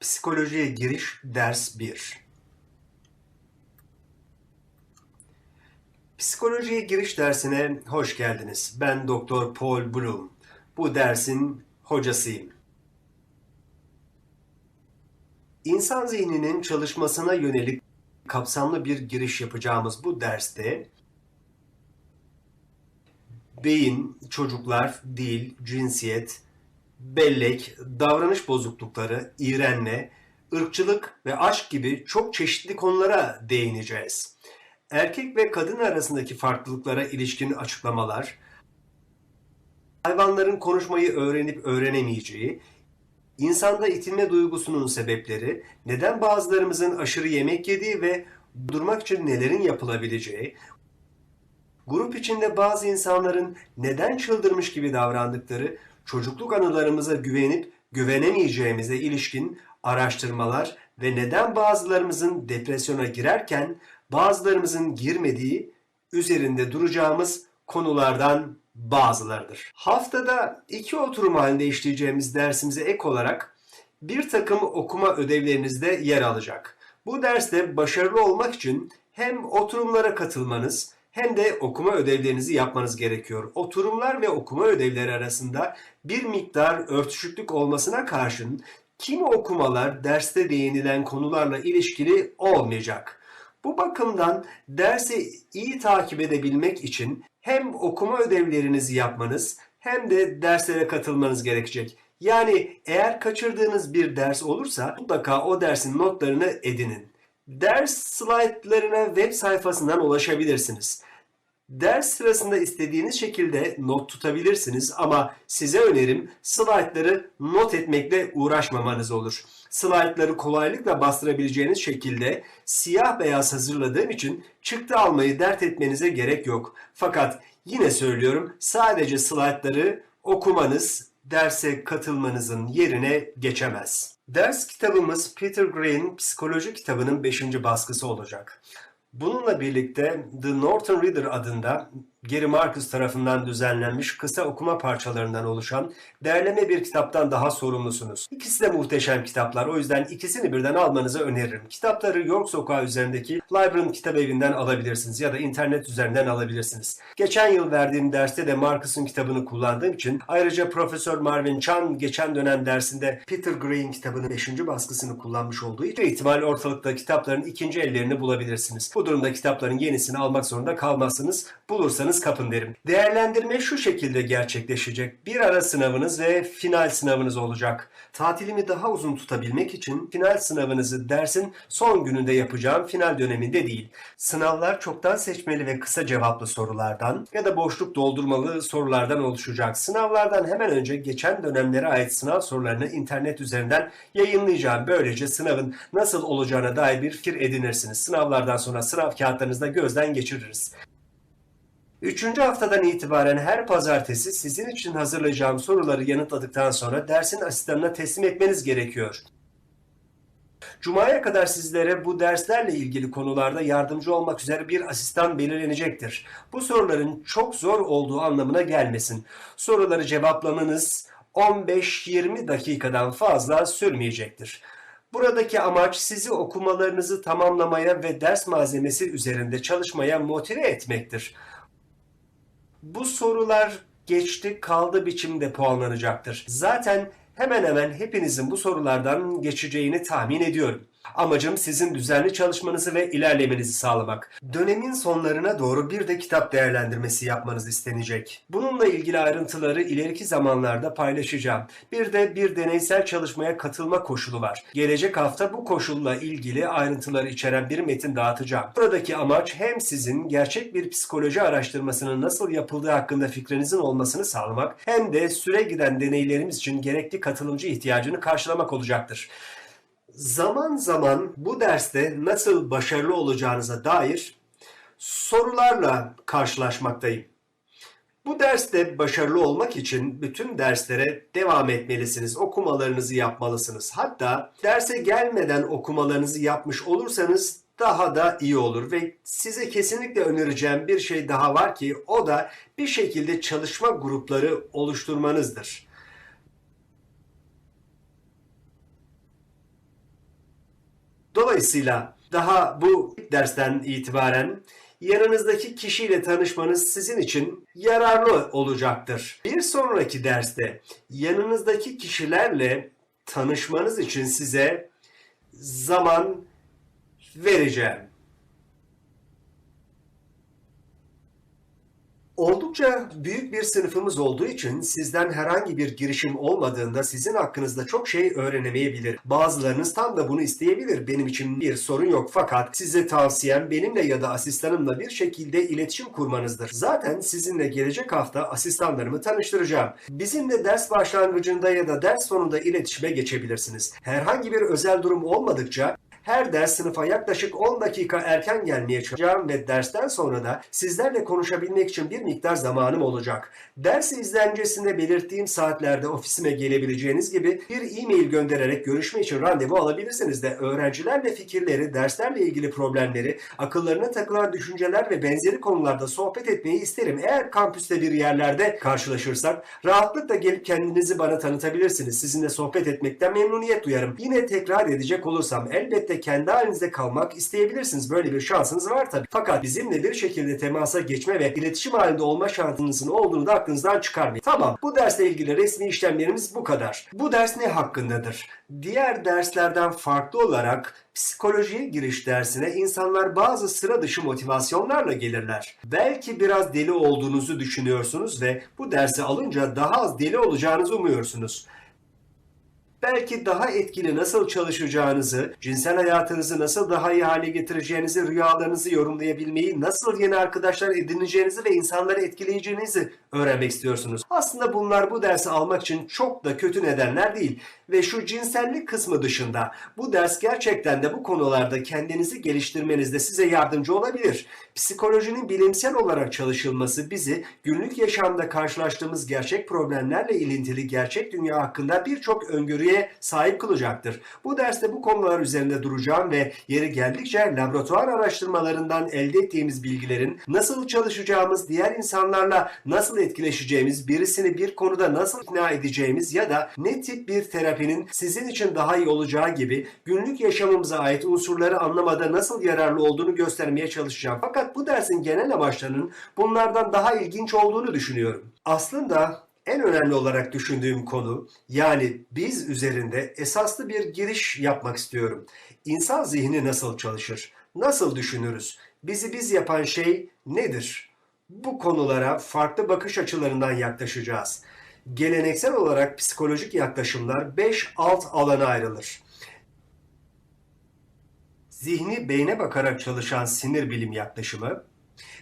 Psikolojiye giriş ders 1. Psikolojiye giriş dersine hoş geldiniz. Ben Doktor Paul Bloom. Bu dersin hocasıyım. İnsan zihninin çalışmasına yönelik kapsamlı bir giriş yapacağımız bu derste beyin, çocuklar, dil, cinsiyet, bellek, davranış bozuklukları, iğrenme, ırkçılık ve aşk gibi çok çeşitli konulara değineceğiz. Erkek ve kadın arasındaki farklılıklara ilişkin açıklamalar, hayvanların konuşmayı öğrenip öğrenemeyeceği, insanda itilme duygusunun sebepleri, neden bazılarımızın aşırı yemek yediği ve durmak için nelerin yapılabileceği, grup içinde bazı insanların neden çıldırmış gibi davrandıkları, çocukluk anılarımıza güvenip güvenemeyeceğimize ilişkin araştırmalar ve neden bazılarımızın depresyona girerken bazılarımızın girmediği üzerinde duracağımız konulardan bazılarıdır. Haftada iki oturum halinde işleyeceğimiz dersimize ek olarak bir takım okuma ödevlerinizde yer alacak. Bu derste başarılı olmak için hem oturumlara katılmanız hem de okuma ödevlerinizi yapmanız gerekiyor. Oturumlar ve okuma ödevleri arasında bir miktar örtüşüklük olmasına karşın kimi okumalar derste değinilen konularla ilişkili olmayacak. Bu bakımdan dersi iyi takip edebilmek için hem okuma ödevlerinizi yapmanız hem de derslere katılmanız gerekecek. Yani eğer kaçırdığınız bir ders olursa mutlaka o dersin notlarını edinin. Ders slaytlarına web sayfasından ulaşabilirsiniz. Ders sırasında istediğiniz şekilde not tutabilirsiniz ama size önerim slaytları not etmekle uğraşmamanız olur. Slaytları kolaylıkla bastırabileceğiniz şekilde siyah beyaz hazırladığım için çıktı almayı dert etmenize gerek yok. Fakat yine söylüyorum sadece slaytları okumanız derse katılmanızın yerine geçemez. Ders kitabımız Peter Gray'in psikoloji kitabının 5. baskısı olacak. Bununla birlikte The Northern Reader adında Gary Marcus tarafından düzenlenmiş kısa okuma parçalarından oluşan derleme bir kitaptan daha sorumlusunuz. İkisi de muhteşem kitaplar. O yüzden ikisini birden almanızı öneririm. Kitapları York Sokağı üzerindeki Library Kitap Evi'nden alabilirsiniz ya da internet üzerinden alabilirsiniz. Geçen yıl verdiğim derste de Marcus'un kitabını kullandığım için ayrıca Profesör Marvin Chan geçen dönem dersinde Peter Gray'in kitabının 5. baskısını kullanmış olduğu için ihtimal ortalıkta kitapların ikinci ellerini bulabilirsiniz. Bu durumda kitapların yenisini almak zorunda kalmazsınız. Bulursanız kapın derim. Değerlendirme şu şekilde gerçekleşecek. Bir ara sınavınız ve final sınavınız olacak. Tatilimi daha uzun tutabilmek için final sınavınızı dersin son gününde yapacağım final döneminde değil. Sınavlar çoktan seçmeli ve kısa cevaplı sorulardan ya da boşluk doldurmalı sorulardan oluşacak. Sınavlardan hemen önce geçen dönemlere ait sınav sorularını internet üzerinden yayınlayacağım. Böylece sınavın nasıl olacağına dair bir fikir edinirsiniz. Sınavlardan sonra sınav kağıtlarınızı da gözden geçiririz. Üçüncü haftadan itibaren her pazartesi sizin için hazırlayacağım soruları yanıtladıktan sonra dersin asistanına teslim etmeniz gerekiyor. Cuma'ya kadar sizlere bu derslerle ilgili konularda yardımcı olmak üzere bir asistan belirlenecektir. Bu soruların çok zor olduğu anlamına gelmesin. Soruları cevaplamanız 15-20 dakikadan fazla sürmeyecektir. Buradaki amaç sizi okumalarınızı tamamlamaya ve ders malzemesi üzerinde çalışmaya motive etmektir. Bu sorular geçti kaldı biçimde puanlanacaktır. Zaten hemen hemen hepinizin bu sorulardan geçeceğini tahmin ediyorum. Amacım sizin düzenli çalışmanızı ve ilerlemenizi sağlamak. Dönemin sonlarına doğru bir de kitap değerlendirmesi yapmanız istenecek. Bununla ilgili ayrıntıları ileriki zamanlarda paylaşacağım. Bir de bir deneysel çalışmaya katılma koşulu var. Gelecek hafta bu koşulla ilgili ayrıntıları içeren bir metin dağıtacağım. Buradaki amaç hem sizin gerçek bir psikoloji araştırmasının nasıl yapıldığı hakkında fikrinizin olmasını sağlamak hem de süre giden deneylerimiz için gerekli katılımcı ihtiyacını karşılamak olacaktır. Zaman zaman bu derste nasıl başarılı olacağınıza dair sorularla karşılaşmaktayım. Bu derste başarılı olmak için bütün derslere devam etmelisiniz. Okumalarınızı yapmalısınız. Hatta derse gelmeden okumalarınızı yapmış olursanız daha da iyi olur ve size kesinlikle önereceğim bir şey daha var ki o da bir şekilde çalışma grupları oluşturmanızdır. Dolayısıyla daha bu dersten itibaren yanınızdaki kişiyle tanışmanız sizin için yararlı olacaktır. Bir sonraki derste yanınızdaki kişilerle tanışmanız için size zaman vereceğim. Oldukça büyük bir sınıfımız olduğu için sizden herhangi bir girişim olmadığında sizin hakkınızda çok şey öğrenemeyebilir. Bazılarınız tam da bunu isteyebilir. Benim için bir sorun yok fakat size tavsiyem benimle ya da asistanımla bir şekilde iletişim kurmanızdır. Zaten sizinle gelecek hafta asistanlarımı tanıştıracağım. Bizimle ders başlangıcında ya da ders sonunda iletişime geçebilirsiniz. Herhangi bir özel durum olmadıkça her ders sınıfa yaklaşık 10 dakika erken gelmeye çalışacağım ve dersten sonra da sizlerle konuşabilmek için bir miktar zamanım olacak. Ders izlencesinde belirttiğim saatlerde ofisime gelebileceğiniz gibi bir e-mail göndererek görüşme için randevu alabilirsiniz de öğrencilerle fikirleri, derslerle ilgili problemleri, akıllarına takılan düşünceler ve benzeri konularda sohbet etmeyi isterim. Eğer kampüste bir yerlerde karşılaşırsak rahatlıkla gelip kendinizi bana tanıtabilirsiniz. Sizinle sohbet etmekten memnuniyet duyarım. Yine tekrar edecek olursam elbette kendi halinizde kalmak isteyebilirsiniz. Böyle bir şansınız var tabii. Fakat bizimle bir şekilde temasa geçme ve iletişim halinde olma şansınızın olduğunu da aklınızdan çıkarmayın. Tamam bu dersle ilgili resmi işlemlerimiz bu kadar. Bu ders ne hakkındadır? Diğer derslerden farklı olarak psikolojiye giriş dersine insanlar bazı sıra dışı motivasyonlarla gelirler. Belki biraz deli olduğunuzu düşünüyorsunuz ve bu dersi alınca daha az deli olacağınızı umuyorsunuz belki daha etkili nasıl çalışacağınızı, cinsel hayatınızı nasıl daha iyi hale getireceğinizi, rüyalarınızı yorumlayabilmeyi, nasıl yeni arkadaşlar edineceğinizi ve insanları etkileyeceğinizi öğrenmek istiyorsunuz. Aslında bunlar bu dersi almak için çok da kötü nedenler değil. Ve şu cinsellik kısmı dışında bu ders gerçekten de bu konularda kendinizi geliştirmenizde size yardımcı olabilir. Psikolojinin bilimsel olarak çalışılması bizi günlük yaşamda karşılaştığımız gerçek problemlerle ilintili gerçek dünya hakkında birçok öngörüye sahip kılacaktır. Bu derste bu konular üzerinde duracağım ve yeri geldikçe laboratuvar araştırmalarından elde ettiğimiz bilgilerin nasıl çalışacağımız, diğer insanlarla nasıl etkileşeceğimiz, birisini bir konuda nasıl ikna edeceğimiz ya da ne tip bir terapinin sizin için daha iyi olacağı gibi günlük yaşamımıza ait unsurları anlamada nasıl yararlı olduğunu göstermeye çalışacağım. Fakat bu dersin genel amaçlarının bunlardan daha ilginç olduğunu düşünüyorum. Aslında en önemli olarak düşündüğüm konu yani biz üzerinde esaslı bir giriş yapmak istiyorum. İnsan zihni nasıl çalışır? Nasıl düşünürüz? Bizi biz yapan şey nedir? Bu konulara farklı bakış açılarından yaklaşacağız. Geleneksel olarak psikolojik yaklaşımlar 5 alt alana ayrılır. Zihni beyne bakarak çalışan sinir bilim yaklaşımı,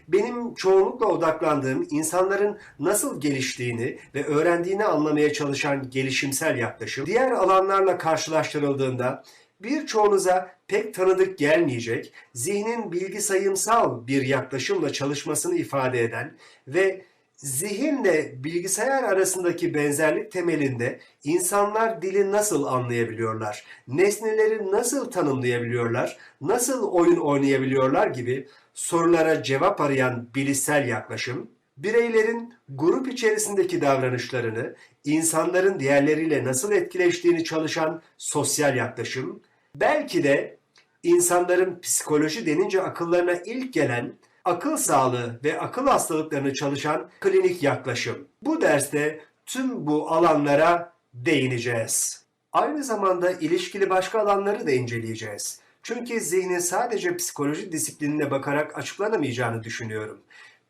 benim çoğunlukla odaklandığım insanların nasıl geliştiğini ve öğrendiğini anlamaya çalışan gelişimsel yaklaşım, diğer alanlarla karşılaştırıldığında birçoğunuza pek tanıdık gelmeyecek, zihnin bilgisayımsal bir yaklaşımla çalışmasını ifade eden ve zihinle bilgisayar arasındaki benzerlik temelinde insanlar dili nasıl anlayabiliyorlar, nesneleri nasıl tanımlayabiliyorlar, nasıl oyun oynayabiliyorlar gibi sorulara cevap arayan bilişsel yaklaşım, bireylerin grup içerisindeki davranışlarını, insanların diğerleriyle nasıl etkileştiğini çalışan sosyal yaklaşım, belki de insanların psikoloji denince akıllarına ilk gelen akıl sağlığı ve akıl hastalıklarını çalışan klinik yaklaşım. Bu derste tüm bu alanlara değineceğiz. Aynı zamanda ilişkili başka alanları da inceleyeceğiz. Çünkü zihni sadece psikoloji disiplinine bakarak açıklanamayacağını düşünüyorum.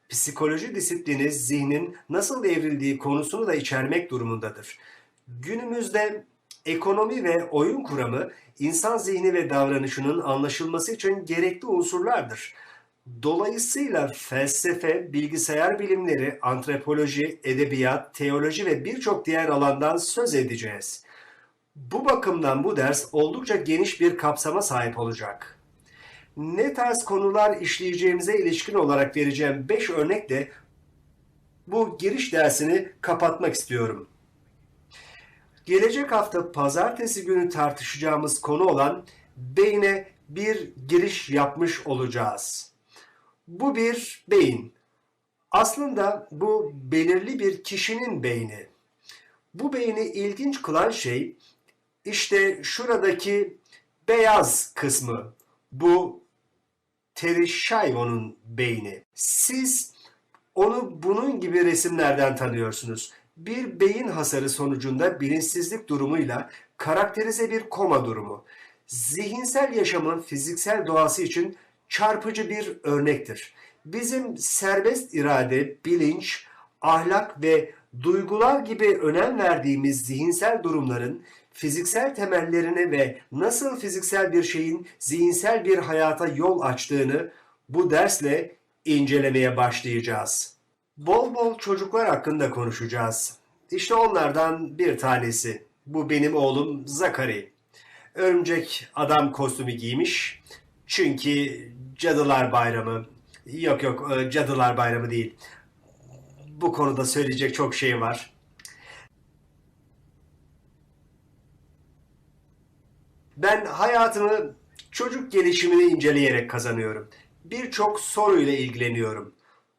Psikoloji disiplini zihnin nasıl evrildiği konusunu da içermek durumundadır. Günümüzde ekonomi ve oyun kuramı insan zihni ve davranışının anlaşılması için gerekli unsurlardır. Dolayısıyla felsefe, bilgisayar bilimleri, antropoloji, edebiyat, teoloji ve birçok diğer alandan söz edeceğiz. Bu bakımdan bu ders oldukça geniş bir kapsama sahip olacak. Ne tarz konular işleyeceğimize ilişkin olarak vereceğim 5 örnekle bu giriş dersini kapatmak istiyorum. Gelecek hafta pazartesi günü tartışacağımız konu olan beyne bir giriş yapmış olacağız. Bu bir beyin. Aslında bu belirli bir kişinin beyni. Bu beyni ilginç kılan şey işte şuradaki beyaz kısmı bu Terry Schiavo'nun beyni. Siz onu bunun gibi resimlerden tanıyorsunuz. Bir beyin hasarı sonucunda bilinçsizlik durumuyla karakterize bir koma durumu. Zihinsel yaşamın fiziksel doğası için çarpıcı bir örnektir. Bizim serbest irade, bilinç, ahlak ve duygular gibi önem verdiğimiz zihinsel durumların fiziksel temellerini ve nasıl fiziksel bir şeyin zihinsel bir hayata yol açtığını bu dersle incelemeye başlayacağız. Bol bol çocuklar hakkında konuşacağız. İşte onlardan bir tanesi. Bu benim oğlum Zakari. Örümcek adam kostümü giymiş. Çünkü Cadılar Bayramı. Yok yok e, Cadılar Bayramı değil. Bu konuda söyleyecek çok şey var. Ben hayatımı çocuk gelişimini inceleyerek kazanıyorum. Birçok soruyla ilgileniyorum.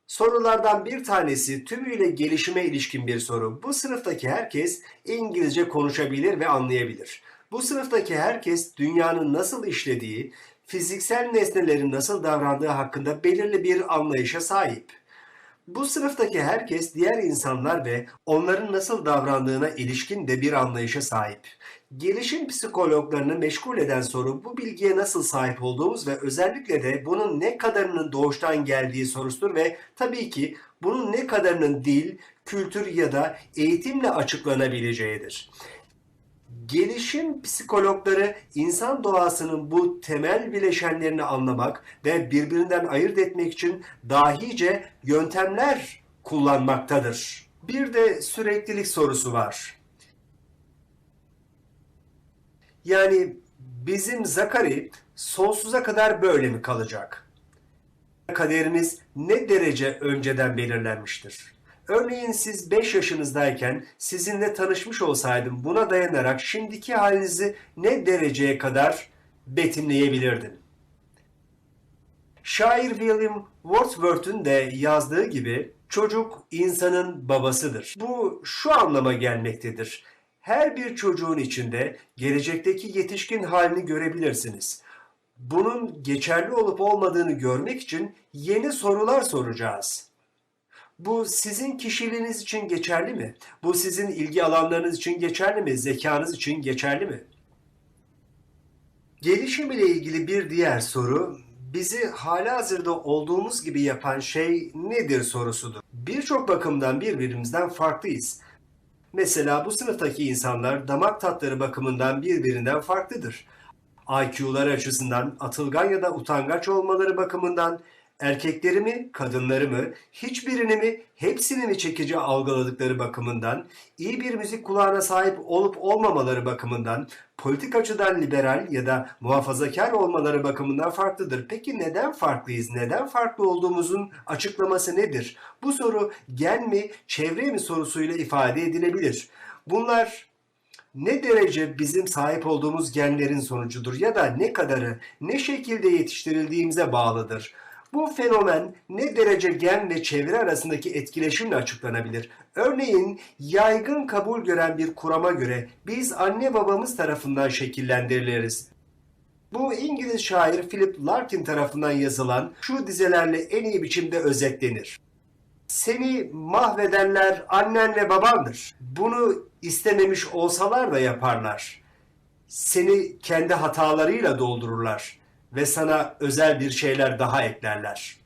Sorulardan bir tanesi tümüyle gelişime ilişkin bir soru. Bu sınıftaki herkes İngilizce konuşabilir ve anlayabilir. Bu sınıftaki herkes dünyanın nasıl işlediği, fiziksel nesnelerin nasıl davrandığı hakkında belirli bir anlayışa sahip. Bu sınıftaki herkes diğer insanlar ve onların nasıl davrandığına ilişkin de bir anlayışa sahip. Gelişim psikologlarını meşgul eden soru bu bilgiye nasıl sahip olduğumuz ve özellikle de bunun ne kadarının doğuştan geldiği sorusudur ve tabii ki bunun ne kadarının dil, kültür ya da eğitimle açıklanabileceğidir. Gelişim psikologları insan doğasının bu temel bileşenlerini anlamak ve birbirinden ayırt etmek için dahice yöntemler kullanmaktadır. Bir de süreklilik sorusu var. Yani bizim Zakari sonsuza kadar böyle mi kalacak? Kaderimiz ne derece önceden belirlenmiştir? Örneğin siz 5 yaşınızdayken sizinle tanışmış olsaydım buna dayanarak şimdiki halinizi ne dereceye kadar betimleyebilirdim? Şair William Wordsworth'un de yazdığı gibi çocuk insanın babasıdır. Bu şu anlama gelmektedir. Her bir çocuğun içinde gelecekteki yetişkin halini görebilirsiniz. Bunun geçerli olup olmadığını görmek için yeni sorular soracağız. Bu sizin kişiliğiniz için geçerli mi? Bu sizin ilgi alanlarınız için geçerli mi? Zekanız için geçerli mi? Gelişim ile ilgili bir diğer soru bizi halihazırda olduğumuz gibi yapan şey nedir sorusudur. Birçok bakımdan birbirimizden farklıyız. Mesela bu sınıftaki insanlar damak tatları bakımından birbirinden farklıdır. IQ'lar açısından atılgan ya da utangaç olmaları bakımından erkekleri mi, kadınları mı, hiçbirini mi, hepsini mi çekici algıladıkları bakımından, iyi bir müzik kulağına sahip olup olmamaları bakımından, politik açıdan liberal ya da muhafazakar olmaları bakımından farklıdır. Peki neden farklıyız? Neden farklı olduğumuzun açıklaması nedir? Bu soru gen mi, çevre mi sorusuyla ifade edilebilir. Bunlar ne derece bizim sahip olduğumuz genlerin sonucudur ya da ne kadarı ne şekilde yetiştirildiğimize bağlıdır. Bu fenomen ne derece gen ve çevre arasındaki etkileşimle açıklanabilir? Örneğin yaygın kabul gören bir kurama göre biz anne babamız tarafından şekillendiriliriz. Bu İngiliz şair Philip Larkin tarafından yazılan şu dizelerle en iyi biçimde özetlenir. Seni mahvedenler annen ve babandır. Bunu istememiş olsalar da yaparlar. Seni kendi hatalarıyla doldururlar ve sana özel bir şeyler daha eklerler.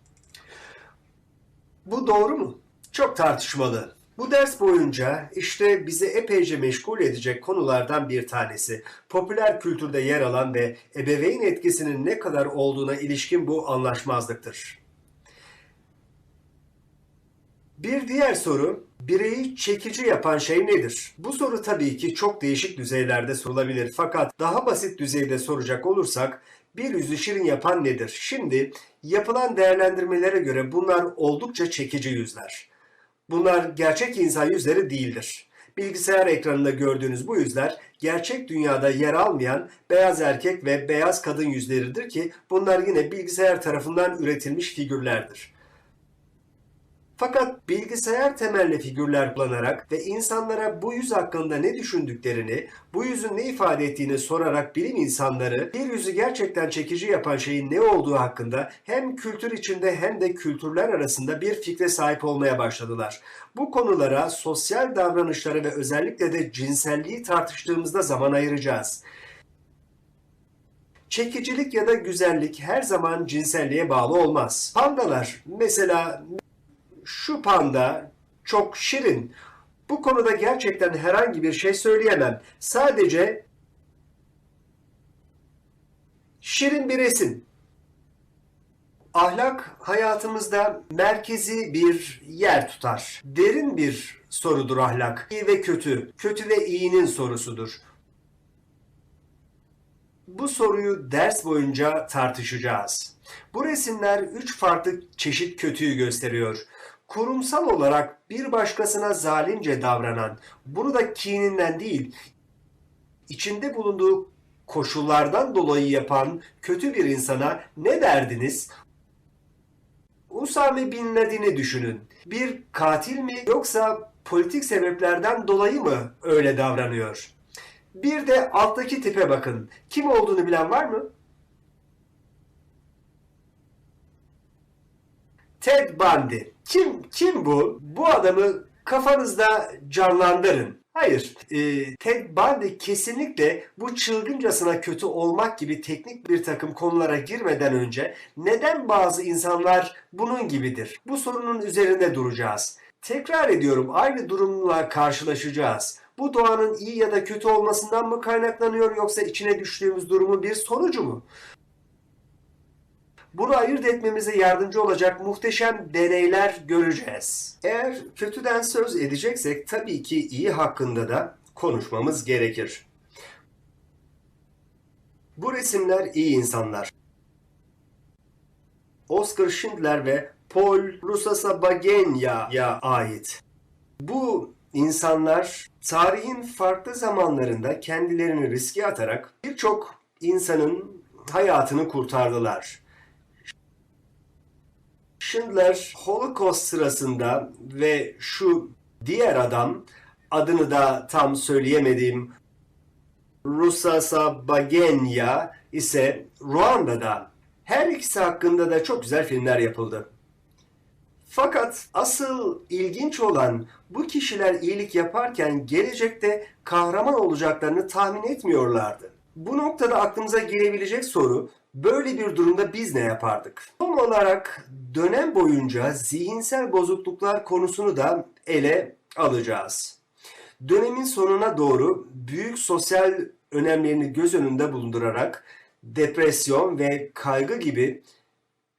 Bu doğru mu? Çok tartışmalı. Bu ders boyunca işte bizi epeyce meşgul edecek konulardan bir tanesi. Popüler kültürde yer alan ve ebeveyn etkisinin ne kadar olduğuna ilişkin bu anlaşmazlıktır. Bir diğer soru, bireyi çekici yapan şey nedir? Bu soru tabii ki çok değişik düzeylerde sorulabilir. Fakat daha basit düzeyde soracak olursak, bir yüzü şirin yapan nedir? Şimdi yapılan değerlendirmelere göre bunlar oldukça çekici yüzler. Bunlar gerçek insan yüzleri değildir. Bilgisayar ekranında gördüğünüz bu yüzler gerçek dünyada yer almayan beyaz erkek ve beyaz kadın yüzleridir ki bunlar yine bilgisayar tarafından üretilmiş figürlerdir. Fakat bilgisayar temelli figürler kullanarak ve insanlara bu yüz hakkında ne düşündüklerini, bu yüzün ne ifade ettiğini sorarak bilim insanları bir yüzü gerçekten çekici yapan şeyin ne olduğu hakkında hem kültür içinde hem de kültürler arasında bir fikre sahip olmaya başladılar. Bu konulara sosyal davranışları ve özellikle de cinselliği tartıştığımızda zaman ayıracağız. Çekicilik ya da güzellik her zaman cinselliğe bağlı olmaz. Pandalar mesela şu panda çok şirin. Bu konuda gerçekten herhangi bir şey söyleyemem. Sadece şirin bir resim. Ahlak hayatımızda merkezi bir yer tutar. Derin bir sorudur ahlak. İyi ve kötü, kötü ve iyinin sorusudur. Bu soruyu ders boyunca tartışacağız. Bu resimler üç farklı çeşit kötüyü gösteriyor. Kurumsal olarak bir başkasına zalimce davranan, bunu da kininden değil, içinde bulunduğu koşullardan dolayı yapan kötü bir insana ne derdiniz? Usame Bin Laden'i düşünün. Bir katil mi yoksa politik sebeplerden dolayı mı öyle davranıyor? Bir de alttaki tipe bakın. Kim olduğunu bilen var mı? Ted Bundy. Kim kim bu? Bu adamı kafanızda canlandırın. Hayır, e, Ted Bundy kesinlikle bu çılgıncasına kötü olmak gibi teknik bir takım konulara girmeden önce neden bazı insanlar bunun gibidir? Bu sorunun üzerinde duracağız. Tekrar ediyorum aynı durumla karşılaşacağız. Bu doğanın iyi ya da kötü olmasından mı kaynaklanıyor yoksa içine düştüğümüz durumun bir sonucu mu? Bunu ayırt etmemize yardımcı olacak muhteşem deneyler göreceğiz. Eğer kötüden söz edeceksek tabii ki iyi hakkında da konuşmamız gerekir. Bu resimler iyi insanlar. Oscar Schindler ve Paul Rusesabagina ait. Bu insanlar tarihin farklı zamanlarında kendilerini riske atarak birçok insanın hayatını kurtardılar. Schindler Holocaust sırasında ve şu diğer adam adını da tam söyleyemediğim Rusesabagina ise Ruanda'da her ikisi hakkında da çok güzel filmler yapıldı. Fakat asıl ilginç olan bu kişiler iyilik yaparken gelecekte kahraman olacaklarını tahmin etmiyorlardı. Bu noktada aklımıza gelebilecek soru böyle bir durumda biz ne yapardık? Son olarak dönem boyunca zihinsel bozukluklar konusunu da ele alacağız. Dönemin sonuna doğru büyük sosyal önemlerini göz önünde bulundurarak depresyon ve kaygı gibi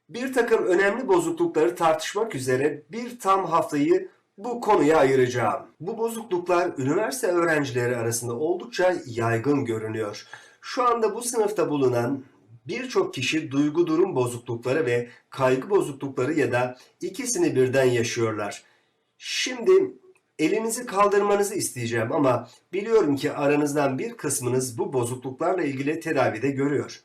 bir takım önemli bozuklukları tartışmak üzere bir tam haftayı bu konuya ayıracağım. Bu bozukluklar üniversite öğrencileri arasında oldukça yaygın görünüyor. Şu anda bu sınıfta bulunan birçok kişi duygu durum bozuklukları ve kaygı bozuklukları ya da ikisini birden yaşıyorlar. Şimdi elinizi kaldırmanızı isteyeceğim ama biliyorum ki aranızdan bir kısmınız bu bozukluklarla ilgili tedavide görüyor.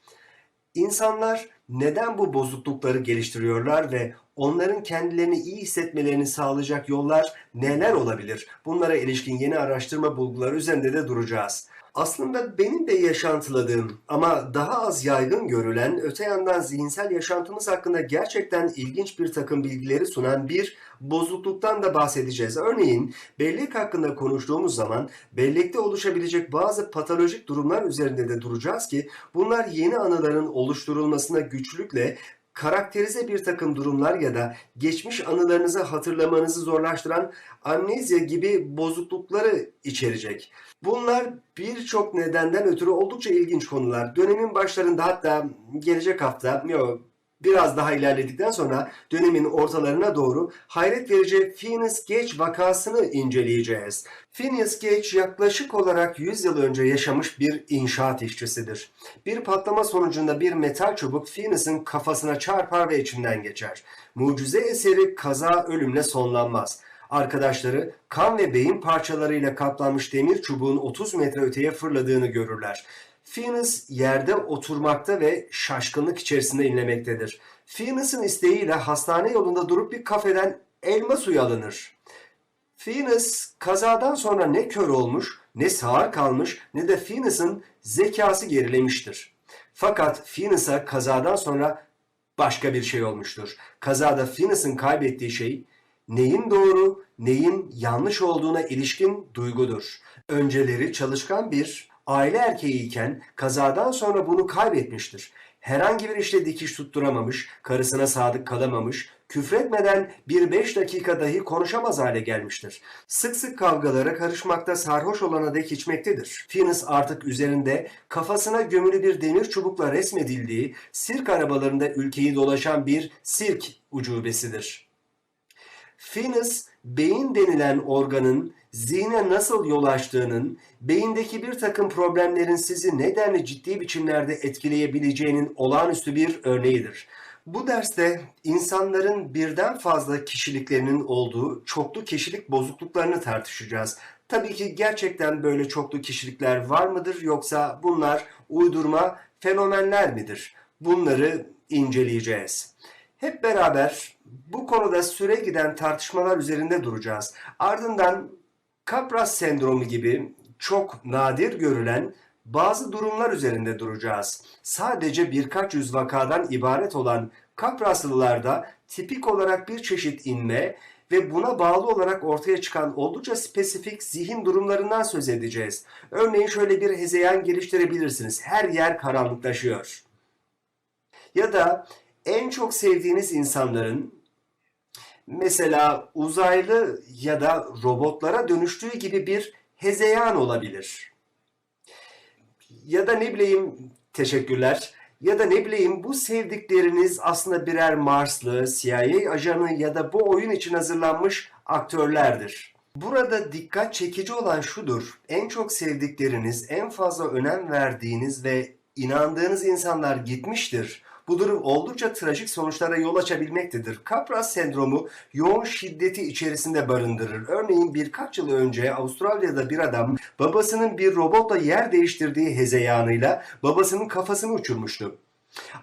İnsanlar neden bu bozuklukları geliştiriyorlar ve onların kendilerini iyi hissetmelerini sağlayacak yollar neler olabilir? Bunlara ilişkin yeni araştırma bulguları üzerinde de duracağız. Aslında benim de yaşantıladığım ama daha az yaygın görülen öte yandan zihinsel yaşantımız hakkında gerçekten ilginç bir takım bilgileri sunan bir bozukluktan da bahsedeceğiz. Örneğin bellek hakkında konuştuğumuz zaman bellekte oluşabilecek bazı patolojik durumlar üzerinde de duracağız ki bunlar yeni anıların oluşturulmasına güçlükle karakterize bir takım durumlar ya da geçmiş anılarınızı hatırlamanızı zorlaştıran amnezya gibi bozuklukları içerecek. Bunlar birçok nedenden ötürü oldukça ilginç konular. Dönemin başlarında hatta gelecek hafta, yok biraz daha ilerledikten sonra dönemin ortalarına doğru hayret verici Phineas Gage vakasını inceleyeceğiz. Phineas Gage yaklaşık olarak 100 yıl önce yaşamış bir inşaat işçisidir. Bir patlama sonucunda bir metal çubuk Phineas'ın kafasına çarpar ve içinden geçer. Mucize eseri kaza ölümle sonlanmaz. Arkadaşları kan ve beyin parçalarıyla kaplanmış demir çubuğun 30 metre öteye fırladığını görürler. Phineas yerde oturmakta ve şaşkınlık içerisinde inlemektedir. Phineas'ın isteğiyle hastane yolunda durup bir kafeden elma suyu alınır. Phineas kazadan sonra ne kör olmuş, ne sağır kalmış, ne de Phineas'ın zekası gerilemiştir. Fakat Phineas'a kazadan sonra başka bir şey olmuştur. Kazada Phineas'ın kaybettiği şey neyin doğru, neyin yanlış olduğuna ilişkin duygudur. Önceleri çalışkan bir aile erkeğiyken kazadan sonra bunu kaybetmiştir. Herhangi bir işte dikiş tutturamamış, karısına sadık kalamamış, küfretmeden bir beş dakika dahi konuşamaz hale gelmiştir. Sık sık kavgalara karışmakta sarhoş olana dek içmektedir. Phineas artık üzerinde kafasına gömülü bir demir çubukla resmedildiği sirk arabalarında ülkeyi dolaşan bir sirk ucubesidir. Phineas, beyin denilen organın zihne nasıl yol açtığının, beyindeki bir takım problemlerin sizi nedenle ciddi biçimlerde etkileyebileceğinin olağanüstü bir örneğidir. Bu derste insanların birden fazla kişiliklerinin olduğu çoklu kişilik bozukluklarını tartışacağız. Tabii ki gerçekten böyle çoklu kişilikler var mıdır yoksa bunlar uydurma fenomenler midir? Bunları inceleyeceğiz. Hep beraber bu konuda süre giden tartışmalar üzerinde duracağız. Ardından Kapras sendromu gibi çok nadir görülen bazı durumlar üzerinde duracağız. Sadece birkaç yüz vakadan ibaret olan Kapraslılarda tipik olarak bir çeşit inme ve buna bağlı olarak ortaya çıkan oldukça spesifik zihin durumlarından söz edeceğiz. Örneğin şöyle bir hezeyan geliştirebilirsiniz. Her yer karanlıklaşıyor. Ya da en çok sevdiğiniz insanların mesela uzaylı ya da robotlara dönüştüğü gibi bir hezeyan olabilir. Ya da ne bileyim teşekkürler. Ya da ne bileyim bu sevdikleriniz aslında birer Marslı, CIA ajanı ya da bu oyun için hazırlanmış aktörlerdir. Burada dikkat çekici olan şudur. En çok sevdikleriniz, en fazla önem verdiğiniz ve inandığınız insanlar gitmiştir. Bu durum oldukça trajik sonuçlara yol açabilmektedir. Kapras sendromu yoğun şiddeti içerisinde barındırır. Örneğin birkaç yıl önce Avustralya'da bir adam babasının bir robotla yer değiştirdiği hezeyanıyla babasının kafasını uçurmuştu.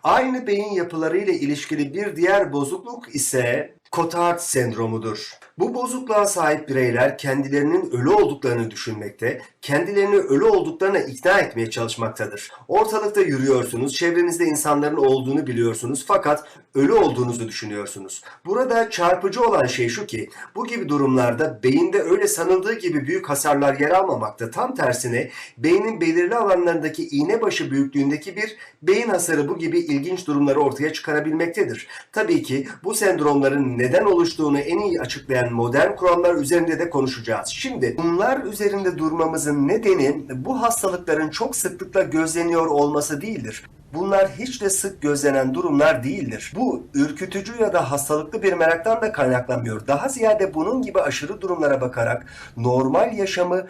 Aynı beyin yapılarıyla ilişkili bir diğer bozukluk ise Cotard sendromudur. Bu bozukluğa sahip bireyler kendilerinin ölü olduklarını düşünmekte, kendilerini ölü olduklarına ikna etmeye çalışmaktadır. Ortalıkta yürüyorsunuz, çevrenizde insanların olduğunu biliyorsunuz fakat ölü olduğunuzu düşünüyorsunuz. Burada çarpıcı olan şey şu ki, bu gibi durumlarda beyinde öyle sanıldığı gibi büyük hasarlar yer almamakta. Tam tersine beynin belirli alanlarındaki iğne başı büyüklüğündeki bir beyin hasarı bu gibi ilginç durumları ortaya çıkarabilmektedir. Tabii ki bu sendromların neden oluştuğunu en iyi açıklayan modern kurallar üzerinde de konuşacağız. Şimdi bunlar üzerinde durmamızın nedeni bu hastalıkların çok sıklıkla gözleniyor olması değildir. Bunlar hiç de sık gözlenen durumlar değildir. Bu ürkütücü ya da hastalıklı bir meraktan da kaynaklanmıyor. Daha ziyade bunun gibi aşırı durumlara bakarak normal yaşamı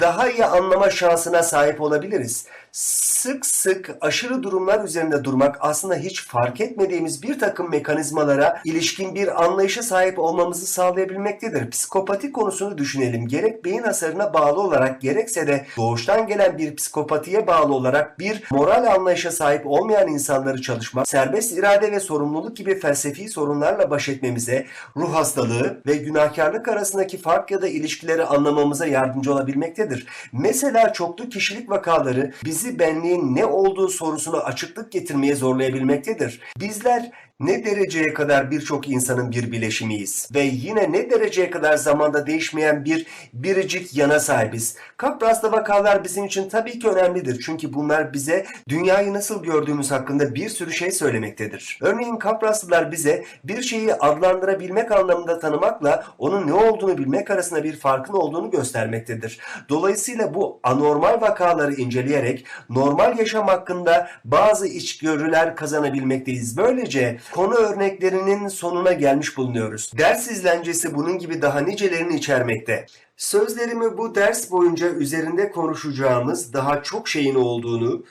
daha iyi anlama şansına sahip olabiliriz. Sık sık aşırı durumlar üzerinde durmak aslında hiç fark etmediğimiz bir takım mekanizmalara ilişkin bir anlayışa sahip olmamızı sağlayabilmektedir. Psikopati konusunu düşünelim. Gerek beyin hasarına bağlı olarak gerekse de doğuştan gelen bir psikopatiye bağlı olarak bir moral anlayışa sahip olmayan insanları çalışmak, serbest irade ve sorumluluk gibi felsefi sorunlarla baş etmemize, ruh hastalığı ve günahkarlık arasındaki fark ya da ilişkileri anlamamıza yardımcı olabilmektedir. Mesela çoklu kişilik vakaları bizi benliğin ne olduğu sorusuna açıklık getirmeye zorlayabilmektedir. Bizler ne dereceye kadar birçok insanın bir bileşimiyiz ve yine ne dereceye kadar zamanda değişmeyen bir biricik yana sahibiz. Kapras'ta vakalar bizim için tabii ki önemlidir çünkü bunlar bize dünyayı nasıl gördüğümüz hakkında bir sürü şey söylemektedir. Örneğin Kapraslılar bize bir şeyi adlandırabilmek anlamında tanımakla onun ne olduğunu bilmek arasında bir farkın olduğunu göstermektedir. Dolayısıyla bu anormal vakaları inceleyerek normal yaşam hakkında bazı içgörüler kazanabilmekteyiz. Böylece konu örneklerinin sonuna gelmiş bulunuyoruz. Ders izlencesi bunun gibi daha nicelerini içermekte. Sözlerimi bu ders boyunca üzerinde konuşacağımız daha çok şeyin olduğunu,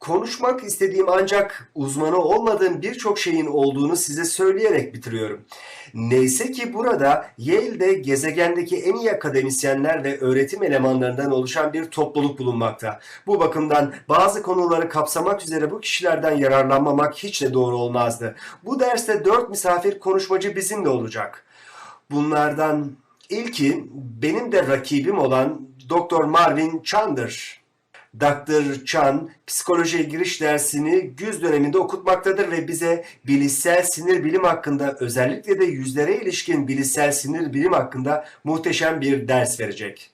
konuşmak istediğim ancak uzmanı olmadığım birçok şeyin olduğunu size söyleyerek bitiriyorum. Neyse ki burada Yale'de gezegendeki en iyi akademisyenler ve öğretim elemanlarından oluşan bir topluluk bulunmakta. Bu bakımdan bazı konuları kapsamak üzere bu kişilerden yararlanmamak hiç de doğru olmazdı. Bu derste dört misafir konuşmacı bizimle olacak. Bunlardan ilki benim de rakibim olan Dr. Marvin Chan'dır. Dr. Chan psikolojiye giriş dersini güz döneminde okutmaktadır ve bize bilişsel sinir bilim hakkında özellikle de yüzlere ilişkin bilişsel sinir bilim hakkında muhteşem bir ders verecek.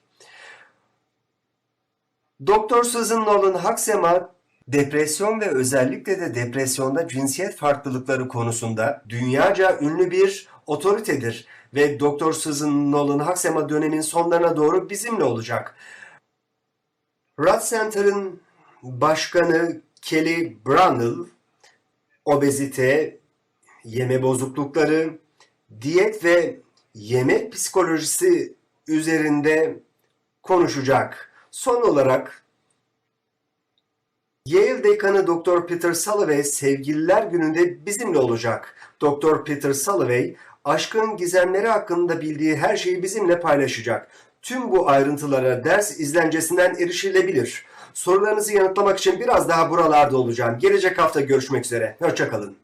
Doktor Susan Nolan Haksema depresyon ve özellikle de depresyonda cinsiyet farklılıkları konusunda dünyaca ünlü bir otoritedir ve Doktor Susan Nolan Haksema dönemin sonlarına doğru bizimle olacak. Rat Center'ın başkanı Kelly Brownell obezite, yeme bozuklukları, diyet ve yemek psikolojisi üzerinde konuşacak. Son olarak Yale dekanı Dr. Peter Salovey sevgililer gününde bizimle olacak. Dr. Peter Salovey aşkın gizemleri hakkında bildiği her şeyi bizimle paylaşacak. Tüm bu ayrıntılara ders izlencesinden erişilebilir. Sorularınızı yanıtlamak için biraz daha buralarda olacağım. Gelecek hafta görüşmek üzere. Hoşçakalın.